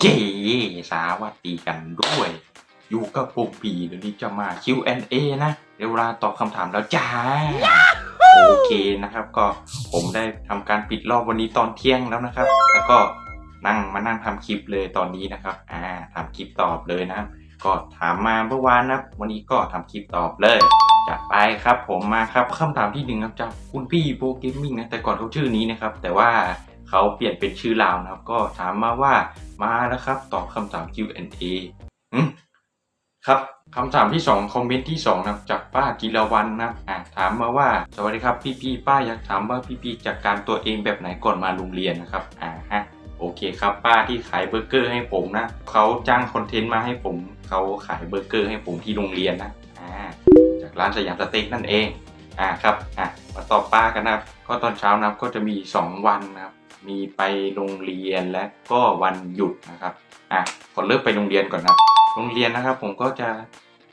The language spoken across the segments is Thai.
เค สวัสดีกันด้วย อยู่กับผมปีเดี๋ยวนี้จะมา Q&A นะเดี๋ยวเวลาตอบคำถามแล้วจ้า โอเคนะครับ ก็ผมได้ทำการปิดรอบวันนี้ตอนเที่ยงแล้วนะครับ แล้วก็นั่งมานั่งทำคลิปเลยตอนนี้นะครับ อ่าทำคลิปตอบเลยนะครับก็ถามมาเมื่อวานนับวันนี้ก็ทำคลิปตอบเลยจัดไปครับผมมาครับคำถามที่หนึ่งครับจากคุณพี่โปเกมมิ่งนะแต่ก่อนเขาชื่อนี้นะครับ แต่ว่า เขาเปลี่ยนเป็นชื่อลาวนะครับ ก็ถามมาว่ามาแล้วครับ ตอบคำถาม Q&A อืครับคำถามที่สองคอมเมนต์ที่สองนะครับ จากป้าจิรวรรณนะอ่าถามมาว่า สวัสดีครับพี่พี่ๆป้าอยากถามว่าพี่พี่ๆจัดการตัวเองแบบไหนก่อนมาโรงเรียนนะครับอ่าฮะโอเคครับป้าที่ขายเบอร์เกอร์ให้ผมนะเขาจ้างคอนเทนต์มาให้ผมเขาขายเบอร์เกอร์ให้ผมที่โรงเรียนนะอ่าจากร้านสยามสเต็กนั่นเองอ่าครับอะมาตอบป้ากันนะครับ ก็ตอนเช้านะครับก็จะมี 2 วันนะครับ มีไปโรงเรียนและก็วันหยุดนะครับอะขอเริ่มไปโรงเรียนก่อนนะครับโรงเรียนนะครับ ผมก็จะ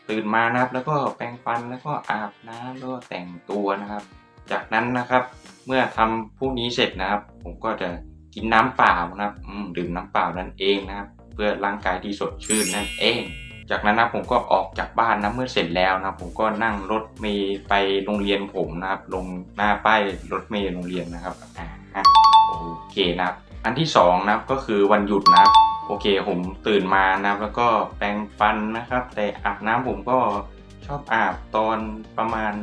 ตื่นมานะครับ แล้วก็แปรงฟันแล้วก็อาบน้ำแล้วก็แต่งตัวนะครับ จากนั้นนะครับ เมื่อทำพวกนี้เสร็จนะครับ ผมก็จะกินน้ำเปล่านะครับอืมดื่มน้ำเปล่านั่นเองนะครับ เพื่อร่างกายที่สดชื่นนั่นเอง จากนั้นนะผมก็ออกจากบ้านนะเมื่อเสร็จแล้วนะผมก็นั่งรถเมล์ไปโรงเรียนผมนะครับ ลงหน้าป้ายรถเมล์โรงเรียนนะครับอ่าฮะ เคนะครับ อันที่สองนะครับก็คือวันหยุดนะครับ โอเค ผมตื่นมานะครับ แล้วก็แปรงฟันนะครับ แต่อาบน้ำผมก็ ชอบอาบตอนประมาณ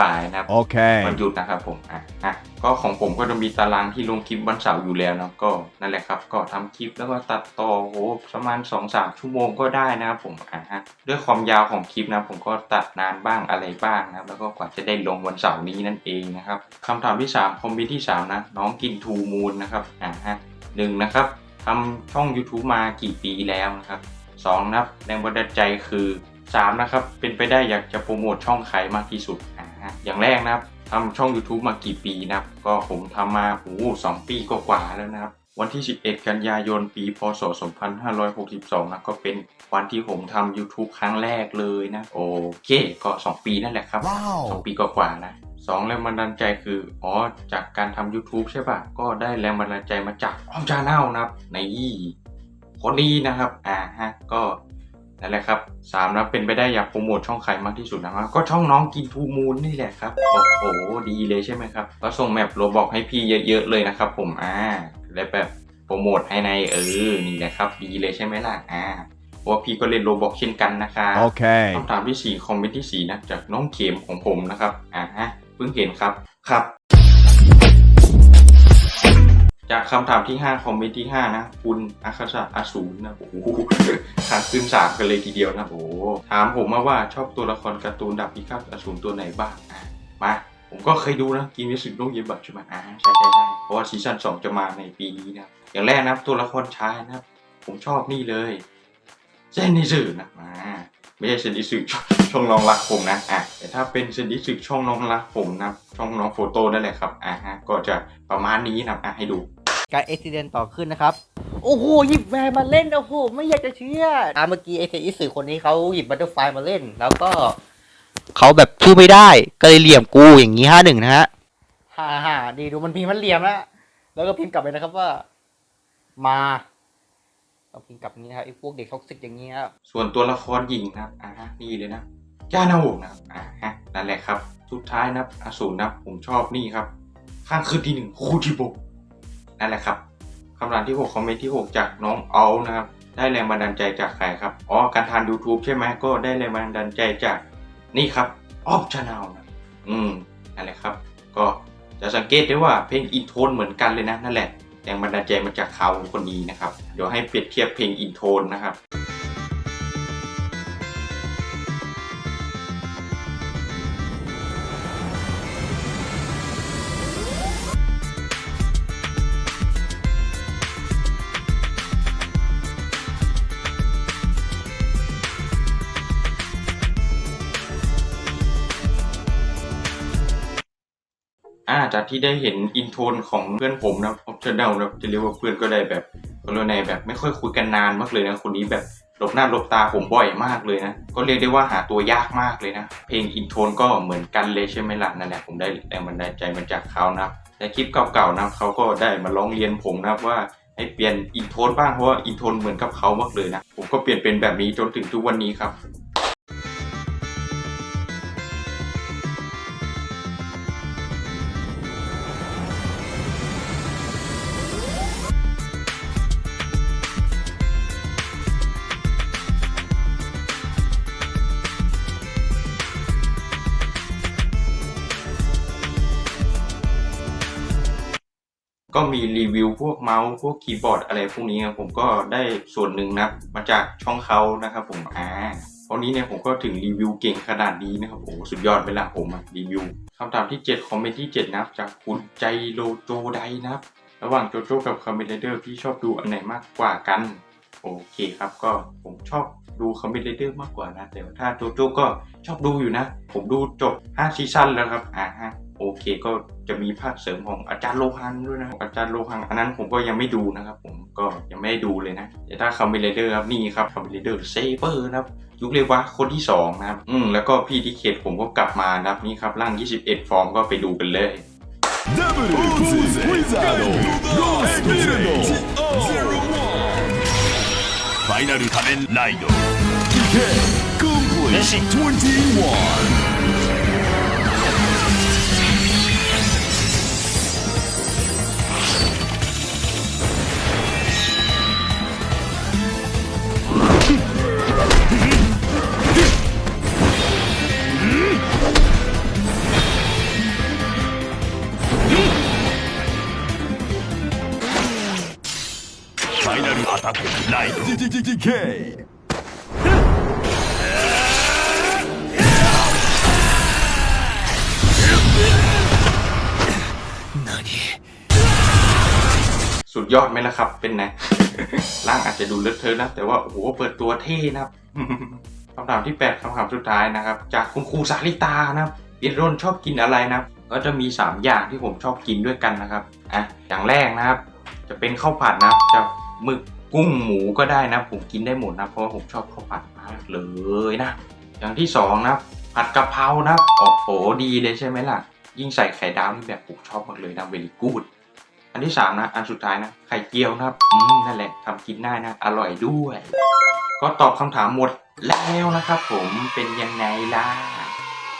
บ่ายๆนะครับ Okay. วันหยุดนะครับผมอะอะก็ของผมก็จะมีตารางที่ลงคลิปวันเสาร์อยู่แล้วเนาะก็นั่นแหละครับ ก็ทำคลิปแล้วก็ตัดต่อโหประมาณ2อสชั่วโมงก็ได้นะครับผมอะฮะด้วยความยาวของคลิปนะผมก็ตัดนานบ้างอะไรบ้างนะครับแล้วก็กว่าจะได้ลงวันเสาร์นี้นั่นเองนะครับคำถามที่ 3 คอมเมนต์ที่3นะน้องกินทูมูลนะครับอะฮะหนึ่งนะครับทำช่อง YouTube มากี่ปีแล้วนะครับสองนะครับแรงบันดาลใจคือ สามนะครับเป็นไปได้อยากจะโปรโมทช่องใครมากที่สุดอะฮะอย่างแรกนะครับทำช่อง YouTube มากี่ปีนะครับ ก็ผมทำมาโอ้โหสองปีกว่าๆแล้วนะครับ วันที่ 11 กันยายน ปี พศ 2562 นะ ก็เป็นวันที่ผมทำ YouTube ครั้งแรกเลยนะ โอเค ก็ 2 ปีนั่นแหละครับ Wow. สองปีกว่าๆนะสองแรงบันดาลใจคือ อ๋อ จากการทำ YouTube ใช่ปะก็ได้แรงบันดาลใจมาจากอ้อมชาแนลนะครับ ในคนนี้นะครับ อ่าฮะ ก็ นั่นแหละครับสามนะเป็นไปได้อยากโปรโมทช่องใครมากที่สุดนะครับก็ช่องน้องกินทูมูลนี่แหละครับโอ้โหดีเลยใช่ไหมครับก็ส่งแมปโรบอกให้พี่เยอะๆเลยนะครับ ผมอ่าได้แบบโปรโมทให้ในเออนี่แหละครับ ดีเลยใช่ไหมล่ะอ่าเพราะว่าพี่ก็เล่นโรบอกเช่นกันนะครับ Okay. คำถามที่4คอมเมนต์ที่4นะจากน้องเข็มของผมนะครับอ่าฮะเพิ่งเห็นครับครับ จากคำถามที่ 5 คอมเมนต์ที่ 5 นะ คุณอาคาชาอาสูรนะโอ้โหขาดขึ้นสามกันเลยทีเดียวนะโอ้ถามผมมาว่าชอบตัวละครการ์ตูนดาบพิฆาตอสูรตัวไหนบ้างมาผมก็เคยดูนะกินมิสึโนะเย็บัตใช่ไหมอ่าใช่ใช่ใช่เพราะว่าซีซั่น2 จะมาในปีนี้นะอย่างแรกนะตัวละครชายนะผมชอบนี่เลยเซนนิสึนะอ่าไม่ใช่เซนดิสึช่องช่องน้องรักผมนะอะแต่ถ้าเป็นเซนดิสึช่องน้องรักผมนะช่องน้องโฟโต้นั่นแหละครับอะฮะก็จะประมาณนี้นะอะให้ดู การเอ็กซิเดนต่อขึ้นนะครับ โอ้โห หยิบแวร์มาเล่น โอ้โห ไม่อยากจะเชื่ออ่าเมื่อกี้ไอเซอิสึคนนี้เขาหยิบบัตเตอร์ไฟมาเล่น แล้วก็เขาแบบพูดไม่ได้ก็เลยเหลี่ยมกูอย่างนี้ห้าหนึ่งนะฮะฮ่าฮ่าดีดูมันพิมพ์มันเหลี่ยมแล้วแล้วก็พิมพ์กลับไปนะครับว่า มาเราพิมพ์กลับอย่างนี้นะครับไอ้พวกเด็กท็อกซิกอย่างนี้ครับส่วนตัวละครหญิงนะครับอะฮะนี่เลยนะจ้านาโอะนะครับอะฮะนั่นแหละครับ สุดท้ายนะครับอสูรนะครับผมชอบนี่ครับ ข้างคืนที่หนึ่งคูจิโบะ นั่นแหละครับคำถามที่ 6 คอมเมนต์ที่ 6 จากน้องเอานะครับ ได้แรงบันดาลใจจากใครครับ อ๋อ การทาน YouTube ใช่ไหมก็ได้แรงบันดาลใจจากนี่ครับออฟชาแนลนะอืมนั่นแหละครับ ก็จะสังเกตได้ว่าเพลงอินโทนเหมือนกันเลยนะนั่นแหละแรงบันดาลใจมาจากเขาคนนี้นะครับ เดี๋ยวให้เปรียบเทียบเพลงอินโทนนะครับ อ่าจากที่ได้เห็นอินโทนของเพื่อนผมนะออฟเชนเดลนะจะเรียกว่าเพื่อนก็ได้แบบก็เรียในแบบไม่ค่อยคุยกันนานมากเลยนะคนนี้แบบหลบหน้าหลบตาผมบ่อยมากเลยนะ ก็เรียกได้ว่าหาตัวยากมากเลยนะ เพลงอินโทนก็เหมือนกันเลยใช่ไหมล่ะนั่นแหละผมได้แรงบันดาลใจมาจากเขานะแต่คลิปเก่าๆนะเขาก็ได้มาร้องเรียนผมนะว่าให้เปลี่ยนอินโทนบ้างเพราะว่าอินโทนเหมือนกับเขามากเลยนะ ผมก็เปลี่ยนเป็นแบบนี้จนถึงทุกวันนี้ครับ ก็มีรีวิวพวกเมาส์พวกคีย์บอร์ดอะไรพวกนี้ครับผมก็ได้ส่วนหนึ่งนะมาจากช่องเขานะครับผมอ่าตอนนี้เนี่ยผมก็ถึงรีวิวเก่งขนาดนี้นะครับโอ้สุดยอดไปละผมอะรีวิวคำถามที่ 7 คอมเมนต์ที่ 7 นะครับ จากคุณใจโลโจไดนะครับ ระหว่างโจโจกับคาเมนเดอร์พี่ชอบดูอันไหนมากกว่ากัน โอเคครับก็ผมชอบดูคอมเมนเดอร์มากกว่านะแต่ว่าถ้าโจโจก็ชอบดูอยู่นะ ผมดูจบ 5 ซีซั่นแล้วครับอ่าฮะ โอเคก็จะมีภาคเสริมของอาจารย์โลหันด้วยนะอาจารย์โลหันอันนั้นผมก็ยังไม่ดูนะครับ ผมก็ยังไม่ได้ดูเลยนะแต่ถ้าคาเมเลเดอร์ครับนี่ครับคาเมเลเดอร์เซเบอร์นะครับยุคเรวะคนที่2นะครับอืมแล้วก็พี่ที่เขตผมก็กลับมานะครับนี่ครับร่าง 21 ฟอร์มก็ไปดูกันเลย W Uzi Wizard Ghost Build 21ァイナルアタックライド DDDK สุดยอดไหมล่ะครับ เป็นไง ร่างอาจจะดูเลอะเทอะนะ แต่ว่าโอ้โหเปิดตัวเท่นะครับ คำถามที่ 8คำถามสุดท้ายนะครับ จากคุณครูสาลิตานะครับเปียโรนชอบกินอะไรนะครับ ก็จะมี 3 อย่างที่ผมชอบกินด้วยกันนะครับอ่ะอย่างแรกนะครับ จะเป็นข้าวผัดนะครับจะหมึก กุ้งหมูก็ได้นะ ผมกินได้หมดนะ เพราะว่าผมชอบข้าวผัดมากเลยนะ อย่างที่สองนะผัดกะเพรานะครับโอ้โหดีเลยใช่ไหมล่ะ ยิ่งใส่ไข่ดาวนี่แบบผมชอบมากเลยนะเวลีกูดอันที่สามนะ อันสุดท้ายนะ ไข่เจียวนะครับอืมนั่นแหละทำกินได้นะ อร่อยด้วย ก็ตอบคำถามหมดแล้วนะครับ ผมเป็นยังไงล่ะ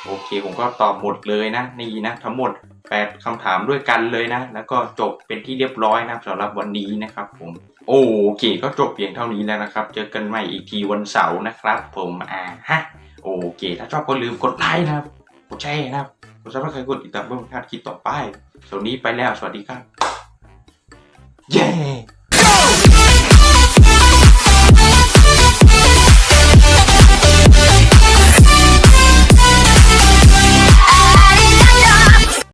โอเค ผมก็ตอบหมดเลยนะ นี่นะ ทั้งหมด 8คำถามด้วยกันเลยนะ แล้วก็จบเป็นที่เรียบร้อยนะสำหรับวันนี้นะครับผม โอเคก็จบเพียงเท่านี้แล้วนะครับ เจอกันใหม่อีกทีวันเสาร์นะครับ ผมอ่าฮะโอเค ถ้าชอบก็ลืมกดไลค์นะครับ กดแชร์นะครับกดซับสไครต์กดติดตามเพื่อไม่พลาดคลิปต่อไปสวันนี้ไปแล้วสวัสดีครับ เย้